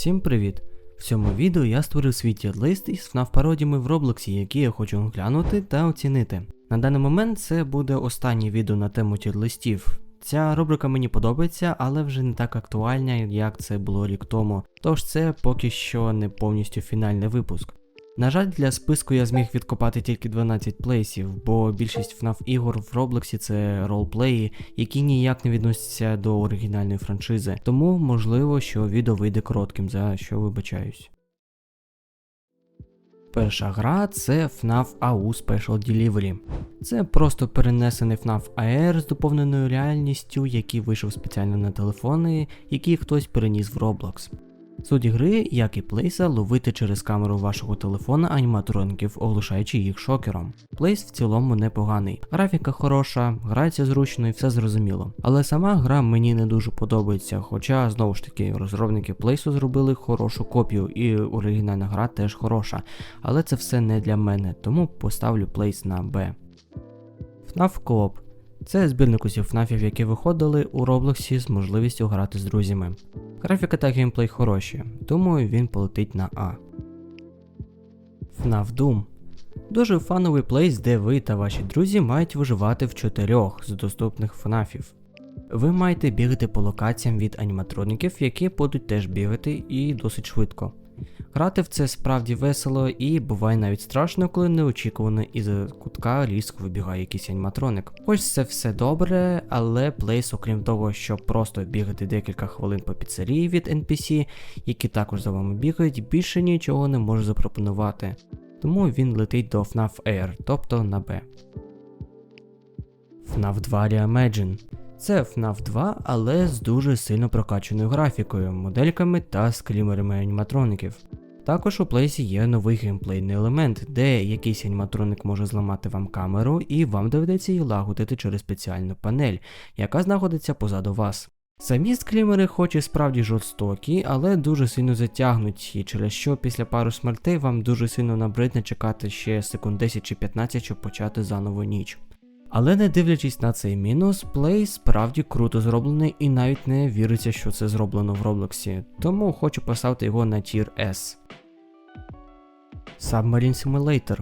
Всім привіт! В цьому відео я створив свій тірлист із FNAF пародіями в Роблоксі, які я хочу оглянути та оцінити. На даний момент це буде останнє відео на тему тірлистів. Ця рубрика мені подобається, але вже не так актуальна, як це було рік тому. Тож це поки що не повністю фінальний випуск. На жаль, для списку я зміг відкопати тільки 12 плейсів, бо більшість FNAF ігор в Роблоксі це ролплеї, які ніяк не відносяться до оригінальної франшизи. Тому можливо, що відео вийде коротким, за що вибачаюсь. Перша гра це FNAF AU Special Delivery. Це просто перенесений FNAF AR з доповненою реальністю, який вийшов спеціально на телефони, які хтось переніс в Roblox. Суть гри, як і плейса, ловити через камеру вашого телефона аніматроників, оглушаючи їх шокером. Плейс в цілому непоганий. Графіка хороша, грається зручно і все зрозуміло. Але сама гра мені не дуже подобається, хоча знову ж таки розробники плейсу зробили хорошу копію, і оригінальна гра теж хороша. Але це все не для мене, тому поставлю плейс на Б. FNAF Coop це збірник усіх фнафів, які виходили у Роблоксі з можливістю грати з друзями. Графіка та геймплей хороші, думаю, він полетить на А. FNAF Doom Дуже фановий плейс, де ви та ваші друзі мають виживати в чотирьох з доступних фнафів. Ви маєте бігати по локаціям від аніматроніків, які будуть теж бігати і досить швидко. Грати в це справді весело і буває навіть страшно, коли неочікувано із кутка різко вибігає якийсь аніматроник. Хоч це все добре, але плейс, окрім того, щоб просто бігати декілька хвилин по піцерії від NPC, які також за вами бігають, більше нічого не може запропонувати. Тому він летить до FNAF Air, тобто на Б. FNAF 2 Reimagine це FNAF 2, але з дуже сильно прокачаною графікою, модельками та скрімерами аніматроників. Також у плейсі є новий геймплейний елемент, де якийсь аніматроник може зламати вам камеру, і вам доведеться її лагодити через спеціальну панель, яка знаходиться позаду вас. Самі скрімери, хоч і справді жорстокі, але дуже сильно затягнуть, і через що після пару смертей вам дуже сильно набридне чекати ще секунд 10 чи 15, щоб почати заново ніч. Але не дивлячись на цей мінус, плей справді круто зроблений і навіть не віриться, що це зроблено в Роблоксі, тому хочу поставити його на тір S. Submarine Simulator.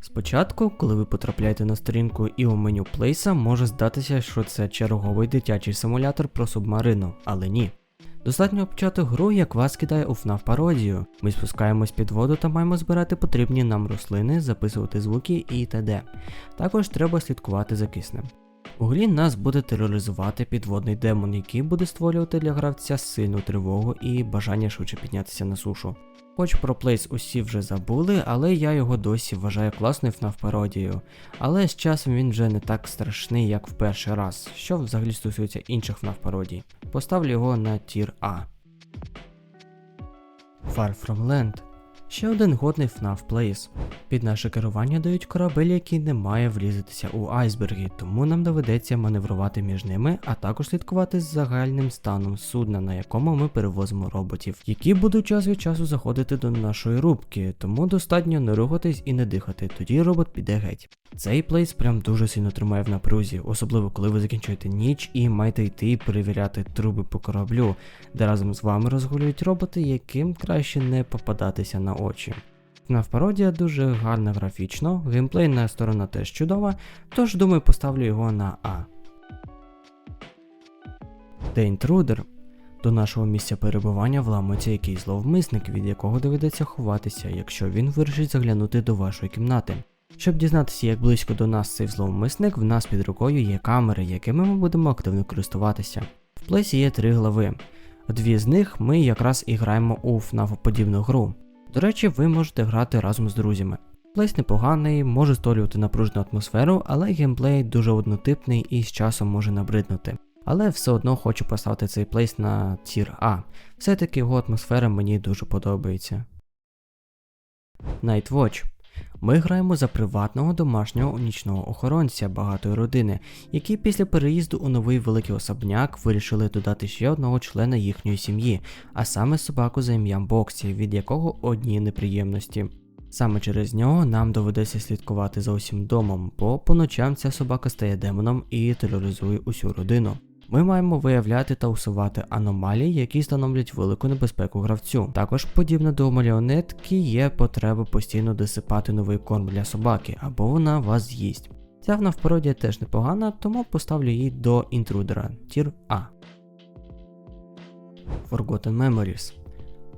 Спочатку, коли ви потрапляєте на сторінку і у меню плейса, може здатися, що це черговий дитячий симулятор про субмарину, але ні. Достатньо почати гру, як вас кидає у FNAF пародію. Ми спускаємось під воду та маємо збирати потрібні нам рослини, записувати звуки і т.д. Також треба слідкувати за киснем. У грі нас буде тероризувати підводний демон, який буде створювати для гравця сильну тривогу і бажання швидше піднятися на сушу. Хоч про плейс усі вже забули, але я його досі вважаю класною пародією. Але з часом він вже не так страшний, як в перший раз, що взагалі стосується інших пародій. Поставлю його на тір А. Far From Land Ще один годний FNAF Place. Під наше керування дають корабель, який не має влізатися у айсберги, тому нам доведеться маневрувати між ними, а також слідкувати з загальним станом судна, на якому ми перевозимо роботів, які будуть час від часу заходити до нашої рубки, тому достатньо не рухатись і не дихати, тоді робот піде геть. Цей плейс прям дуже сильно тримає в напрузі, особливо коли ви закінчуєте ніч і маєте йти перевіряти труби по кораблю, де разом з вами розгулюють роботи, яким краще не попадатися на очі. Пародія дуже гарна графічно, геймплейна сторона теж чудова, тож думаю поставлю його на А. The Intruder. До нашого місця перебування вламується якийсь зловмисник, від якого доведеться ховатися, якщо він вирішить заглянути до вашої кімнати. Щоб дізнатися, як близько до нас цей зловмисник, в нас під рукою є камери, якими ми будемо активно користуватися. В плейсі є три глави. Дві з них ми якраз і граємо у подібну гру. До речі, ви можете грати разом з друзями. Плейс непоганий, може створювати напружену атмосферу, але геймплей дуже однотипний і з часом може набриднути. Але все одно хочу поставити цей плейс на тір А. Все-таки його атмосфера мені дуже подобається. Nightwatch. Ми граємо за приватного домашнього нічного охоронця багатої родини, які після переїзду у новий великий особняк вирішили додати ще одного члена їхньої сім'ї, а саме собаку за ім'ям Боксі, від якого одні неприємності. Саме через нього нам доведеться слідкувати за усім домом, бо по ночам ця собака стає демоном і тероризує усю родину. Ми маємо виявляти та усувати аномалії, які становлять велику небезпеку гравцю. Також, подібно до маріонетки, є потреба постійно досипати новий корм для собаки, або вона вас з'їсть. Ця навпародія теж непогана, тому поставлю її до інтрудера тір А. Forgotten Memories.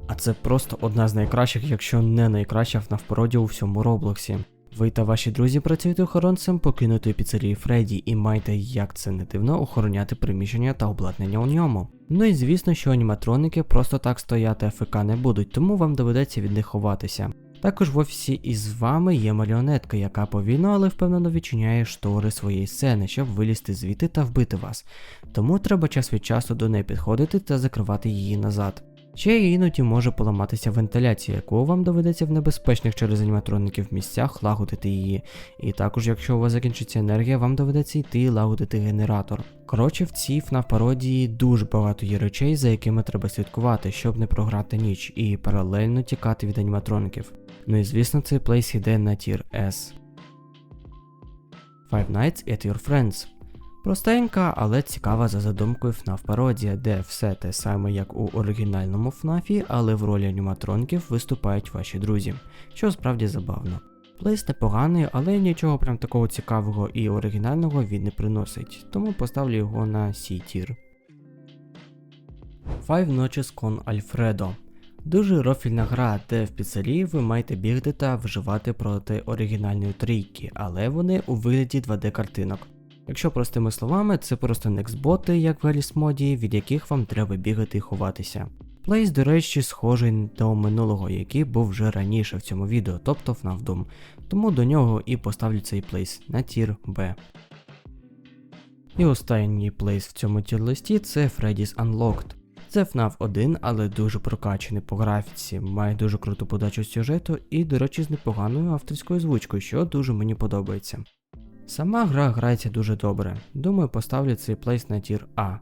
А це просто одна з найкращих, якщо не найкраща навпародія у всьому Роблоксі. Ви та ваші друзі працюєте охоронцем покинутої піцерії Фредді і маєте, як це не дивно, охороняти приміщення та обладнання у ньому. Ну і звісно, що аніматроники просто так стояти АФК не будуть, тому вам доведеться від них ховатися. Також в офісі із вами є маріонетка, яка повільно, але впевнено відчиняє штори своєї сцени, щоб вилізти звідти та вбити вас. Тому треба час від часу до неї підходити та закривати її назад. Ще іноді може поламатися вентиляція, яку вам доведеться в небезпечних через аніматроників місцях лагодити її. І також, якщо у вас закінчиться енергія, вам доведеться йти лагодити генератор. Коротше, в цій FNAF пародії дуже багато є речей, за якими треба слідкувати, щоб не програти ніч, і паралельно тікати від аніматроників. Ну і звісно, цей плейс йде на тір S. Five Nights at Your Friends. Простенька, але цікава за задумкою FNAF пародія, де все те саме, як у оригінальному FNAF, але в ролі аніматронків виступають ваші друзі, що справді забавно. Плейс непоганий, але нічого прям такого цікавого і оригінального він не приносить, тому поставлю його на C-тір. Five Notches con Alfredo. Дуже рофільна гра, де в піцерії ви маєте бігти та вживати проти оригінальної трійки, але вони у вигляді 2D картинок. Якщо простими словами, це просто нексботи, як в Alice моді, від яких вам треба бігати і ховатися. Плейс, до речі, схожий до минулого, який був вже раніше в цьому відео, тобто FNAF Doom. Тому до нього і поставлю цей плейс на тір Б. І останній плейс в цьому тір-листі це Freddy's Unlocked. Це FNAF 1, але дуже прокачаний по графіці, має дуже круту подачу сюжету і, до речі, з непоганою авторською звучкою, що дуже мені подобається. Сама гра грається дуже добре. Думаю, поставлю цей плейс на тір А.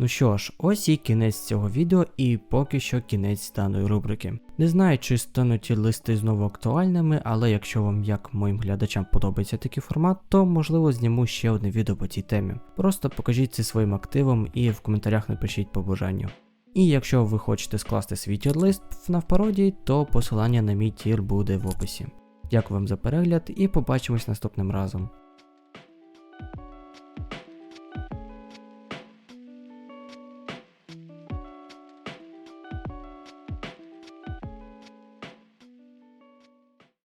Ну що ж, ось і кінець цього відео, і поки що кінець даної рубрики. Не знаю, чи стануть ті листи знову актуальними, але якщо вам, як моїм глядачам, подобається такий формат, то можливо зніму ще одне відео по цій темі. Просто покажіть це своїм активом і в коментарях напишіть по бажанню. І якщо ви хочете скласти свій тірлист в пародії, то посилання на мій тір буде в описі. Дякую вам за перегляд і побачимось наступним разом.